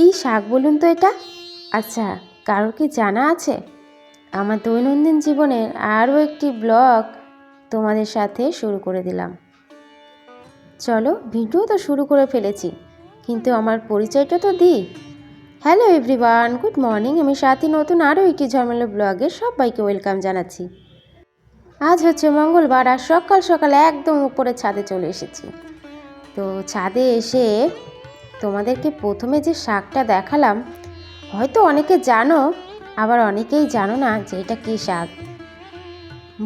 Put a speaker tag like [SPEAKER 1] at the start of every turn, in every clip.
[SPEAKER 1] কি শাক বলুন তো এটা? আচ্ছা কারোর কি জানা আছে? আমার দৈনন্দিন জীবনের আরও একটি ব্লগ তোমাদের সাথে শুরু করে দিলাম। চলো, ভিডিও তো শুরু করে ফেলেছি, কিন্তু আমার পরিচয়টা তো দিই। Hello everyone, good morning. আমি সাথী, নতুন আরও একটি ঝামেলা ব্লগে সবাইকে ওয়েলকাম জানাচ্ছি। আজ হচ্ছে মঙ্গলবার আর সকাল সকাল একদম উপরে ছাদে চলে এসেছি। তো ছাদে এসে তোমাদেরকে প্রথমে যে শাকটা দেখালাম, হয়তো অনেকে জানো, আবার অনেকেই জানো না যে এটা কী শাক।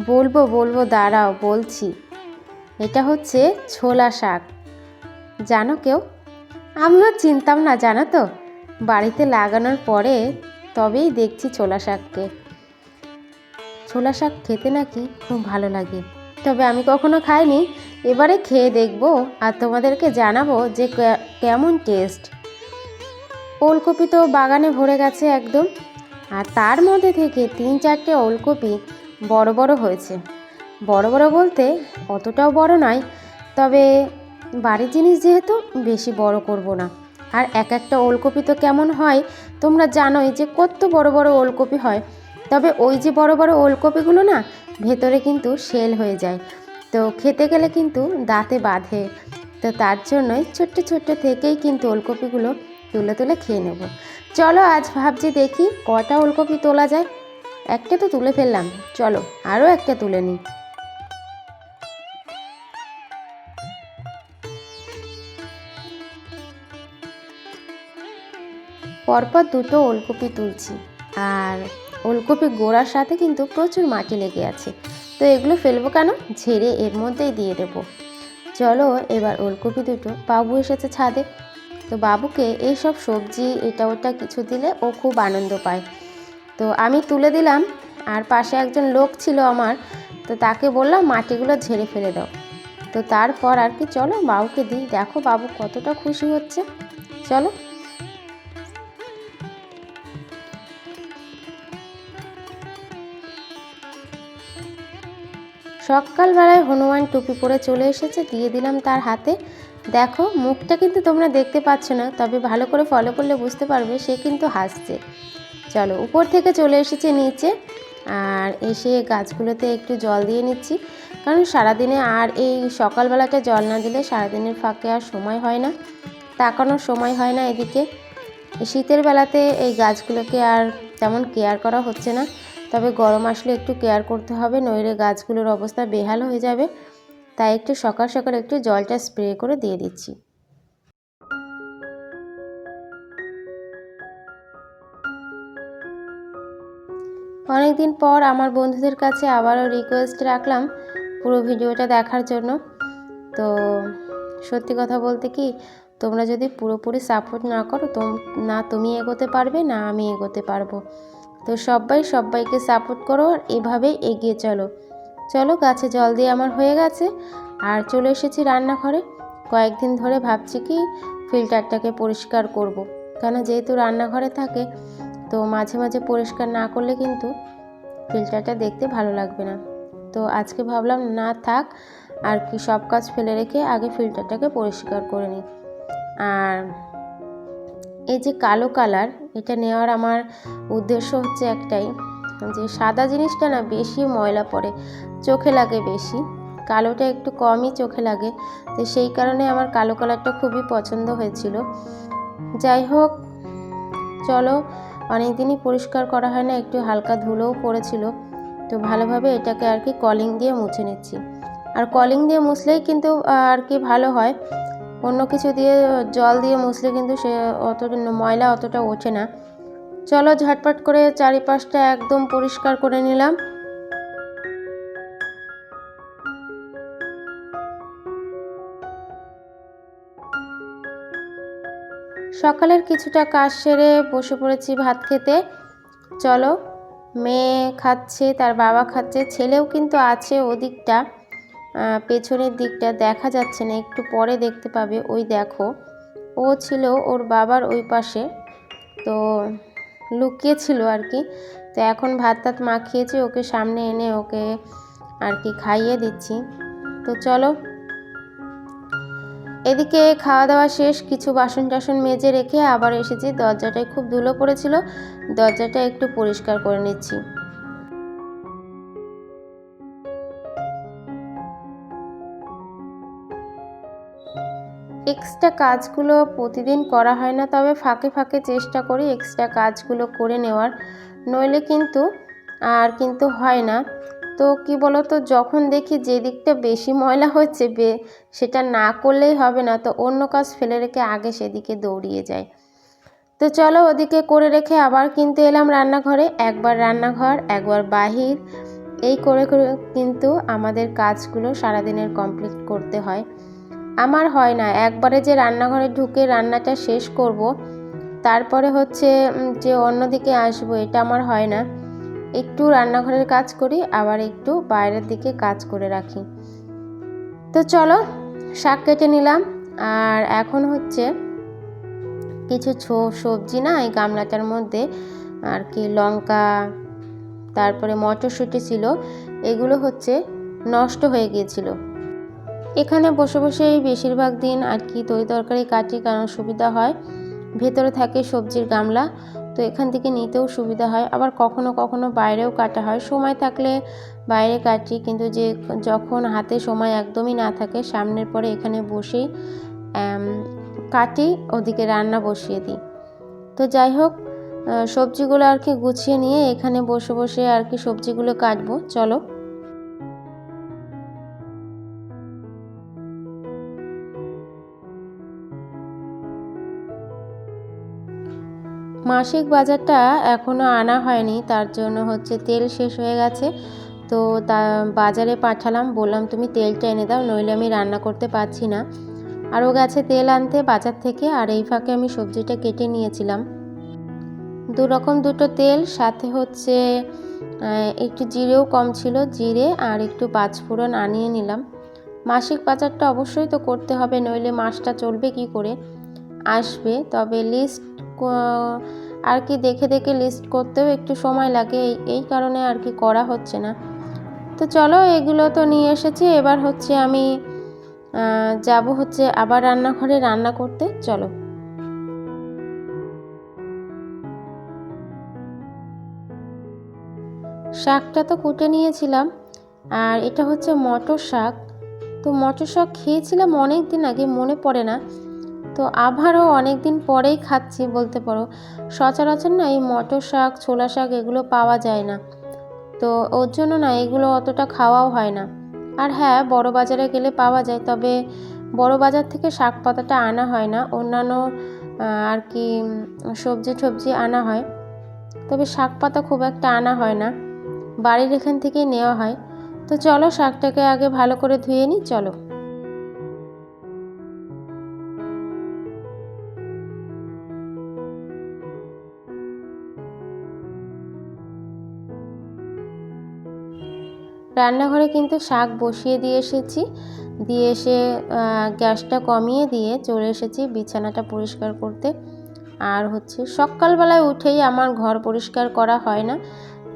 [SPEAKER 1] বলব বলব, দাঁড়াও, বলছি। এটা হচ্ছে ছোলা শাক। জানো কেউ? আমিও চিনতাম না, জানো তো? বাড়িতে লাগানোর পরে তবেই দেখছি ছোলা শাককে। ছোলা শাক খেতে নাকি খুব ভালো লাগে। তবে আমি কখনো খাইনি। এবারে খেয়ে দেখব আর তোমাদেরকে জানাব যে কেমন টেস্ট। ওলকপি তো বাগানে ভরে গেছে একদম। আর তার মধ্যে থেকে তিন চারটে ওলকপি বড় বড় হয়েছে। বড় বড় বলতে অতটাও বড় নয়, তবে বাড়ির জিনিস যেহেতু বেশি বড় করব না। আর এক একটা ওলকপি তো কেমন হয়, তোমরা জানোই যে কত বড় বড় ওলকপি হয়। তবে ওই যে বড় বড় ওলকপিগুলো না, ভেতরে কিন্তু সেল হয়ে যায়। তো খেতে গেলে কিন্তু দাঁতে বাঁধে। তো তার জন্যই ছোট্ট ছোট্ট থেকেই কিন্তু ওলকপিগুলো তুলে তুলে খেয়ে নেব। চলো আজ ভাবছি দেখি কটা ওলকপি তোলা যায়। একটা তো তুলে ফেললাম। চলো আরও একটা তুলে নিই। পরপর দুটো ওলকপি তুলছি। আর ওলকপি গোড়ার সাথে কিন্তু প্রচুর মাটি লেগে আছে। তো এগুলো ফেলব কেন? ঝেড়ে এর মধ্যেই দিয়ে দেবো। চলো এবার ওলকপি দুটো। বাবু এসেছে ছাদে। তো বাবুকে এইসব সবজি, এটা ওটা কিছু দিলে ও খুব আনন্দ পায়। তো আমি তুলে দিলাম। আর পাশে একজন লোক ছিল আমার। তো তাকে বললাম, মাটিগুলো ঝেড়ে ফেলে দাও। তো তারপর আর কি, চলো বাবুকে দিই। দেখো বাবু কতটা খুশি হচ্ছে। চলো। সকালবেলায় হনুমান টুপি পরে চলে এসেছে, দিয়ে দিলাম তার হাতে। দেখো, মুখটা কিন্তু তোমরা দেখতে পাচ্ছ না, তবে ভালো করে ফলো করলে বুঝতে পারবে, সে কিন্তু হাসছে। চলো, উপর থেকে চলে এসেছে নিচে, আর এসে গাছগুলোতে একটু জল দিয়ে নিচ্ছি, কারণ সারাদিনে আর এই সকালবেলাটা জল না দিলে সারাদিনের ফাঁকে আর সময় হয় না, তাকানোর সময় হয় না এদিকে। শীতের বেলাতে এই গাছগুলোকে আর তেমন কেয়ার করা হচ্ছে না তবে গরম আসলে একটু কেয়ার করতে হবে, নইলে গাছগুলোর অবস্থা বেহাল হয়ে যাবে। তাই একটু সকাল সকাল একটু জলটা স্প্রে করে দিয়ে দিচ্ছি। অনেকদিন পর আমার বন্ধুদের কাছে আবারও রিকোয়েস্ট রাখলাম পুরো ভিডিওটা দেখার জন্য। তো সত্যি কথা বলতে কি, তোমরা যদি পুরোপুরি সাপোর্ট না করো তো না তুমি এগোতে পারবে, না আমি এগোতে পারব। তো সবাই সবাইকে সাপোর্ট করো আর এভাবেই এগিয়ে চলো। চলো, গাছে জল দিয়ে আমার হয়ে গেছে। আর চলে এসেছি রান্নাঘরে। কয়েকদিন ধরে ভাবছি কি ফিল্টারটাকে পরিষ্কার করব। কেন যেহেতু রান্নাঘরে থাকে, তো মাঝে মাঝে পরিষ্কার না করলে কিন্তু ফিল্টারটা দেখতে ভালো লাগবে না। তো আজকে ভাবলাম, না থাক, আর কি সব কাজ ফেলে রেখে আগে ফিল্টারটাকে পরিষ্কার করে নিই। আর এই যে কালো কালার, এটা নেওয়ার আমার উদ্দেশ্য হচ্ছে একটাই, যে সাদা জিনিসটা না বেশি ময়লা পড়ে, চোখে লাগে বেশি। কালোটা একটু কমই চোখে লাগে, তো সেই কারণে আমার কালো কালারটা খুবই পছন্দ হয়েছিল। যাই হোক, চলো অনেক দিনই পরিষ্কার করা হয় না, একটু হালকা ধুলোও পড়েছিল, তো ভালোভাবে এটাকে আর কি কলিং দিয়ে মুছে নিচ্ছি। আর কলিং দিয়ে মুছলেই কিন্তু আর কি ভালো হয়। অন্য কিছু দিয়ে জল দিয়ে মুছলে কিন্তু সে অতটা ময়লা অতটা ওঠে না। চলো ঝটপট করে চারিপাশটা একদম পরিষ্কার করে নিলাম। সকালের কিছুটা কাজ সেরে বসে পড়েছি ভাত খেতে। চলো, মেয়ে খাচ্ছে, তার বাবা খাচ্ছে, ছেলেও কিন্তু আছে ওদিকটা। পেছনের দিকটা দেখা যাচ্ছে না, একটু পরে দেখতে পাবে। ওই দেখো, ও ছিল ওর বাবার ওই পাশে, তো লুকিয়ে ছিল আর কি। তো এখন ভাত টাত মাখিয়েছি, ওকে সামনে এনে ওকে আর কি খাইয়ে দিচ্ছি। তো চলো, এদিকে খাওয়া দাওয়া শেষ, কিছু বাসন টাসন মেজে রেখে আবার এসেছি। দরজাটায় খুব ধুলো পড়েছিল, দরজাটা একটু পরিষ্কার করে নিচ্ছি। এক্সট্রা কাজগুলো প্রতিদিন করা হয় না, তবে ফাঁকে ফাঁকে চেষ্টা করি এক্সট্রা কাজগুলো করে নেওয়ার। নইলে কিন্তু আর কিন্তু হয় না। তো কি বলতো, যখন দেখি যে দিকটা বেশি ময়লা হচ্ছে, বে, সেটা না করলেই হবে না, তো অন্য কাজ ফেলে রেখে আগে সেদিকে দৌড়িয়ে যায় তো চলো ওদিকে করে রেখে আবার কিন্তু এলাম রান্নাঘরে, একবার রান্নাঘর, একবার বাহির। এই করে করে কিন্তু আমাদের কাজগুলো সারাদিনের কমপ্লিট করতে হয়। আমার হয় না। একবারে যে রান্নাঘরে ঢুকে রান্নাটা শেষ করব, তারপরে হচ্ছে যে অন্যদিকে আসব, এটা আমার হয় না। একটু রান্নাঘরের কাজ করি, আবার একটু বাইরের দিকে কাজ করে রাখি। তো চলো, শাক কেটে নিলাম। আর এখন হচ্ছে কিছু ছো- সবজি না, এই গামলাটার মধ্যে আর কি লঙ্কা, তারপরে মটরশুঁটি ছিল, এগুলো হচ্ছে নষ্ট হয়ে গিয়েছিল। এখানে বসে বসেই বেশিরভাগ দিন আর কি তরি তরকারি কাটি কারণ সুবিধা হয়। ভেতরে থাকে সবজির গামলা, তো এখান থেকে নিতেও সুবিধা হয়। আবার কখনো কখনো বাইরেও কাটা হয়। সময় থাকলে বাইরে কাটি, কিন্তু যে যখন হাতে সময় একদমই না থাকে, সামনের পরে এখানে বসেই কাটি, ওদিকে রান্না বসিয়ে দিই। তো যাই হোক সবজিগুলো আর কি গুছিয়ে নিয়ে এখানে বসে বসে আর কি সবজিগুলো কাটবো। চলো। মাসিক বাজারটা এখনও আনা হয়নি, তার জন্য হচ্ছে তেল শেষ হয়ে গেছে। তো তা বাজারে পাঠালাম, বললাম, তুমি তেলটা এনে দাও, নইলে আমি রান্না করতে পারছি না। আরও গেছে তেল আনতে বাজার থেকে, আর এই ফাঁকে আমি সবজিটা কেটে নিয়েছিলাম। দু রকম দুটো তেল, সাথে হচ্ছে একটু জিরেও কম ছিল, জিরে আর একটু পাঁচফোড়ন আনিয়ে নিলাম। মাসিক বাজারটা অবশ্যই তো করতে হবে, নইলে মাসটা চলবে কি করে? আসবে, তবে লিস্ট আর কি দেখে দেখে লিস্ট করতেও একটু সময় লাগে, এই এই কারণে আর কি করা হচ্ছে না। তো চলো, এগুলো তো নিয়ে এসেছি, এবার হচ্ছে আমি যাব হচ্ছে আবার রান্নাঘরে রান্না করতে, চলো। শাকটা তো কুটে নিয়েছিলাম, আর এটা হচ্ছে মটর শাক। তো মটর শাক খেয়েছিলাম অনেক দিন আগে, মনে পড়ে না তো আবারও অনেক দিন পরেই খাচ্ছি বলতে পারো। সচরাচর না এই মটর শাক, ছোলা শাক এগুলো পাওয়া যায় না। তো ওর জন্য না এগুলো অতটা খাওয়াও হয় না। আর হ্যাঁ বড় বাজারে গেলে পাওয়া যায়, তবে বড় বাজার থেকে শাক পাতাটা আনা হয় না। অন্যান্য আর কি, সবজি টবজি আনা হয়। তবে শাক পাতা খুব একটা আনা হয় না। বাড়ির এখান থেকেই নেওয়া হয়। তো চলো শাকটাকে আগে ভালো করে ধুয়ে নিই, চলো। রান্নাঘরে কিন্তু শাক বসিয়ে দিয়ে এসেছি। দিয়ে এসে গ্যাসটা কমিয়ে দিয়ে চলে এসেছি বিছানাটা পরিষ্কার করতে। আর হচ্ছে সকালবেলায় উঠেই আমার ঘর পরিষ্কার করা হয় না।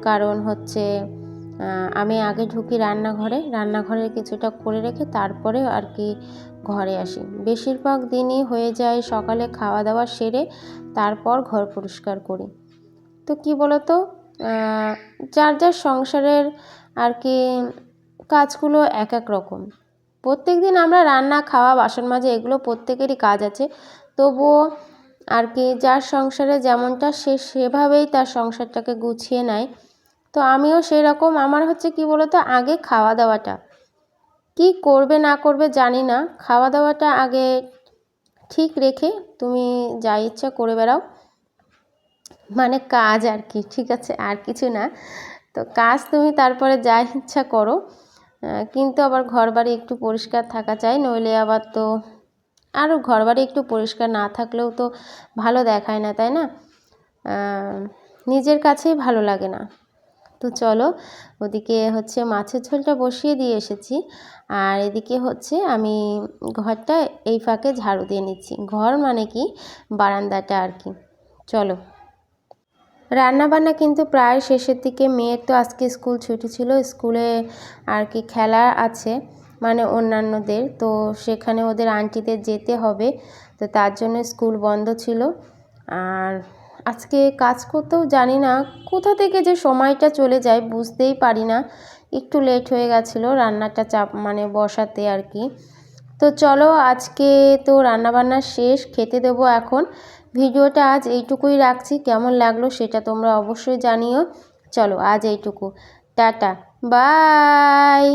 [SPEAKER 1] কারণ হচ্ছে আমি আগে ঢুকি রান্নাঘরে রান্নাঘরে কিছুটা করে রেখে তারপরে আর কি ঘরে আসি। বেশিরভাগ দিনই হয়ে যায় সকালে খাওয়া দাওয়া সেরে তারপর ঘর পরিষ্কার করি। তো কি বলতো যার যার সংসারের আর কি কাজগুলো এক এক রকম। প্রত্যেক দিন আমরা রান্না, খাওয়া, বাসন মাজা এগুলো প্রত্যেকেরই কাজ আছে। তবুও আর কি যার সংসারে যেমনটা সে সেভাবেই তার সংসারটাকে গুছিয়ে নেয়। তো আমিও সেই রকম আমার হচ্ছে কি বলতো, আগে খাওয়া দাওয়াটা। কি করবে, না করবে জানি না। খাওয়া দাওয়াটা আগে ঠিক রেখে তুমি যা ইচ্ছা করে বেড়াও। মানে কাজ আর কি, ঠিক আছে? আর কিছু না। তো কাজ তুমি তারপরে যা ইচ্ছা করো। কিন্তু আবার ঘর বাড়ি একটু পরিষ্কার থাকা চাই, নইলে আবার তো আরও ঘর বাড়ি একটু পরিষ্কার না থাকলেও তো ভালো দেখায় না, তাই না? নিজের কাছেই ভালো লাগে না। তো চলো, ওদিকে হচ্ছে মাছের ঝোলটা বসিয়ে দিয়ে এসেছি। আর এদিকে হচ্ছে আমি ঘরটা এই ফাঁকে ঝাড়ু দিয়ে নিচ্ছি। ঘর মানে কি? বারান্দাটা আর কি। চলো। রান্নাবান্না কিন্তু প্রায় শেষের দিকে, মেয়ের তো আজকে স্কুল ছুটি ছিল, স্কুলে আর কি খেলা আছে মানে অন্যান্যদের। তো সেখানে ওদের আন্টিদের যেতে হবে, তো তার জন্য স্কুল বন্ধ ছিল। আর আজকে কাজ করতেও জানি না, কোথা থেকে যে সময়টা চলে যায় বুঝতেই পারি না। একটু লেট হয়ে গেছিল রান্নাটা চাপ মানে বসাতে আর কি। তো চলো আজকে তো রান্নাবান্না শেষ, খেতে দেবো এখন। ভিডিওটা আজ এইটুকুই রাখছি। কেমন লাগল সেটা তোমরা অবশ্যই জানিও। চলো আজ এইটুকু। টাটা। বাই!